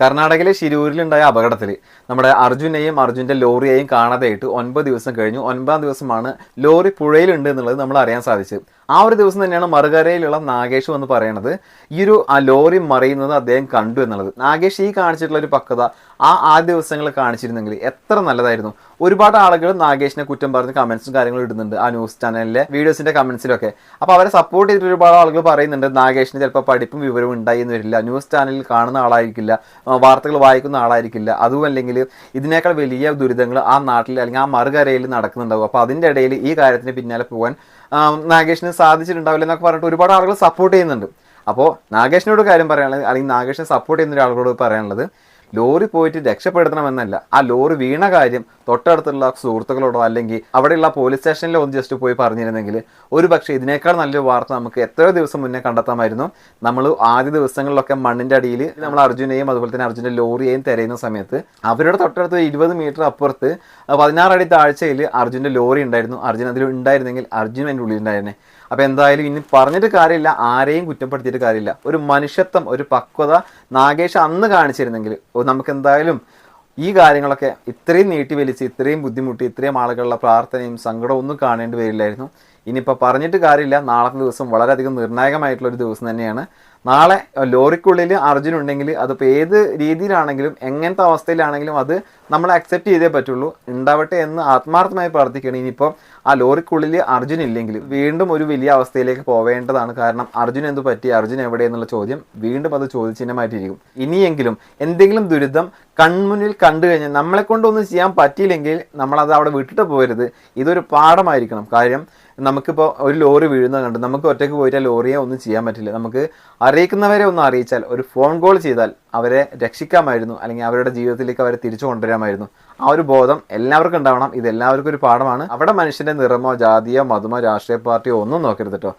കർണാടകയിലെ ശിരൂരിലുണ്ടായ അപകടത്തിൽ നമ്മുടെ അർജുനെയും അർജുന്റെ ലോറിയെയും കാണാതെയായിട്ട് ഒൻപത് ദിവസം കഴിഞ്ഞു. ഒൻപതാം ദിവസമാണ് ലോറി പുഴയിലുണ്ട് എന്നുള്ളത് നമ്മൾ അറിയാൻ സാധിച്ചത്. ആ ഒരു ദിവസം തന്നെയാണ് മറുകരയിലുള്ള നാഗേഷ് എന്ന് പറയുന്നത് ഈ ഒരു ആ ലോറി മറിയുന്നത് അദ്ദേഹം കണ്ടു എന്നുള്ളത്. നാഗേഷ് ഈ കാണിച്ചിട്ടുള്ള ഒരു പക്വത ആ ആ ദിവസങ്ങൾ കാണിച്ചിരുന്നെങ്കിൽ എത്ര നല്ലതായിരുന്നു. ഒരുപാട് ആളുകൾ നാഗേഷിനെ കുറ്റം പറഞ്ഞ് കമൻസും കാര്യങ്ങളും ഇടുന്നുണ്ട് ആ ന്യൂസ് ചാനലിലെ വീഡിയോസിന്റെ കമൻസിലൊക്കെ അപ്പോൾ അവരെ സപ്പോർട്ട് ചെയ്തിട്ട് ഒരുപാട് ആളുകൾ പറയുന്നുണ്ട് നാഗേഷിന് ചിലപ്പോൾ പഠിപ്പും വിവരവും ഉണ്ടായി എന്ന് വരില്ല. ന്യൂസ് ചാനലിൽ കാണുന്ന ആളായിരിക്കില്ല വാർത്തകൾ വായിക്കുന്ന ആളായിരിക്കില്ല. അതുമല്ലെങ്കിൽ ഇതിനേക്കാൾ വലിയ ദുരിതങ്ങൾ ആ നാട്ടിൽ അല്ലെങ്കിൽ ആ മറുകരയിൽ നടക്കുന്നുണ്ടാവും. അപ്പോൾ അതിന്റെ ഇടയിൽ ഈ കാര്യത്തിന് പിന്നാലെ പോകാൻ നാഗേഷിന് സാധിച്ചിട്ടുണ്ടാവില്ല എന്നൊക്കെ പറഞ്ഞിട്ട് ഒരുപാട് ആളുകൾ സപ്പോർട്ട് ചെയ്യുന്നുണ്ട്. അപ്പോൾ നാഗേഷിനോട് കാര്യം പറയാനുള്ളത് അല്ലെങ്കിൽ നാഗേഷിനെ സപ്പോർട്ട് ചെയ്യുന്ന ഒരാളോട് പറയാനുള്ളത് ലോറി പോയിട്ട് രക്ഷപ്പെടുത്തണമെന്നല്ല. ആ ലോറി വീണ കാര്യം തൊട്ടടുത്തുള്ള സുഹൃത്തുക്കളോടോ അല്ലെങ്കിൽ അവിടെയുള്ള പോലീസ് സ്റ്റേഷനിലോ ഒന്ന് ജസ്റ്റ് പോയി പറഞ്ഞിരുന്നെങ്കിൽ ഒരു പക്ഷേ ഇതിനേക്കാൾ നല്ലൊരു വാർത്ത നമുക്ക് എത്രയോ ദിവസം മുന്നേ കണ്ടെത്താമായിരുന്നു. നമ്മൾ ആദ്യ ദിവസങ്ങളിലൊക്കെ മണ്ണിന്റെ അടിയിൽ നമ്മൾ അർജുനെയും അതുപോലെ തന്നെ അർജുന്റെ ലോറിയെയും തിരയുന്ന സമയത്ത് അവരുടെ തൊട്ടടുത്ത് ഇരുപത് മീറ്റർ അപ്പുറത്ത് പതിനാറടി താഴ്ചയിൽ അർജുന്റെ ലോറി ഉണ്ടായിരുന്നു. അർജുൻ അതിൽ ഉണ്ടായിരുന്നെങ്കിൽ അർജുൻ അതിന്റെ ഉള്ളിൽ ഉണ്ടായിരുന്നെ. അപ്പോൾ എന്തായാലും ഇനി പറഞ്ഞിട്ട് കാര്യമില്ല ആരെയും കുറ്റപ്പെടുത്തിയിട്ട് കാര്യമില്ല. ഒരു മനുഷ്യത്വം ഒരു പക്വത നാഗേഷ് അന്ന് കാണിച്ചിരുന്നെങ്കിൽ നമുക്ക് എന്തായാലും ഈ കാര്യങ്ങളൊക്കെ ഇത്രയും നീട്ടി വലിച്ച് ഇത്രയും ബുദ്ധിമുട്ടി ഇത്രയും ആളുകളുടെ പ്രാർത്ഥനയും സങ്കടവും ഒന്നും കാണേണ്ടി വരില്ലായിരുന്നു. ഇനിയിപ്പോൾ പറഞ്ഞിട്ട് കാര്യമില്ല. നാളത്തെ ദിവസം വളരെയധികം നിർണായകമായിട്ടുള്ള ഒരു ദിവസം തന്നെയാണ്. നാളെ ലോറിക്കുള്ളിൽ അർജുൻ ഉണ്ടെങ്കിൽ അതിപ്പോൾ ഏത് രീതിയിലാണെങ്കിലും എങ്ങനത്തെ അവസ്ഥയിലാണെങ്കിലും അത് നമ്മൾ അക്സെപ്റ്റ് ചെയ്തേ പറ്റുള്ളൂ. ഉണ്ടാവട്ടെ എന്ന് ആത്മാർത്ഥമായി പ്രാർത്ഥിക്കണം ഇനിയിപ്പോൾ ആ ലോറിക്കുള്ളിൽ അർജുൻ ഇല്ലെങ്കിൽ വീണ്ടും ഒരു വലിയ അവസ്ഥയിലേക്ക് പോവേണ്ടതാണ് കാരണം അർജുൻ എന്ത് പറ്റി അർജുൻ എവിടെ എന്നുള്ള ചോദ്യം വീണ്ടും അത് ചോദ്യചിഹ്നമായിട്ടിരിക്കും. ഇനിയെങ്കിലും എന്തെങ്കിലും ദുരിതം കൺമുന്നിൽ കണ്ടു കഴിഞ്ഞാൽ നമ്മളെ കൊണ്ടൊന്നും ചെയ്യാൻ പറ്റിയില്ലെങ്കിൽ നമ്മളത് അവിടെ വിട്ടിട്ട് പോരുത് ഇതൊരു പാഠമായിരിക്കണം. കാര്യം നമുക്കിപ്പോൾ ഒരു ലോറി വീഴുന്നത് കണ്ട് നമുക്ക് ഒറ്റയ്ക്ക് പോയിട്ട് ആ ലോറിയെ ഒന്നും ചെയ്യാൻ പറ്റില്ല. നമുക്ക് അറിയിക്കുന്നവരെ ഒന്ന് അറിയിച്ചാൽ ഒരു ഫോൺ കോൾ ചെയ്താൽ അവരെ രക്ഷിക്കാമായിരുന്നു. അല്ലെങ്കിൽ അവരുടെ ജീവിതത്തിലേക്ക് അവരെ തിരിച്ചു കൊണ്ടുവരാമായിരുന്നു. ആ ഒരു ബോധം എല്ലാവർക്കും ഉണ്ടാവണം. ഇത് എല്ലാവർക്കും ഒരു പാഠമാണ്. അവിടെ മനുഷ്യന്റെ നിറമോ ജാതിയോ മതമോ രാഷ്ട്രീയ പാർട്ടിയോ ഒന്നും നോക്കരുത് കേട്ടോ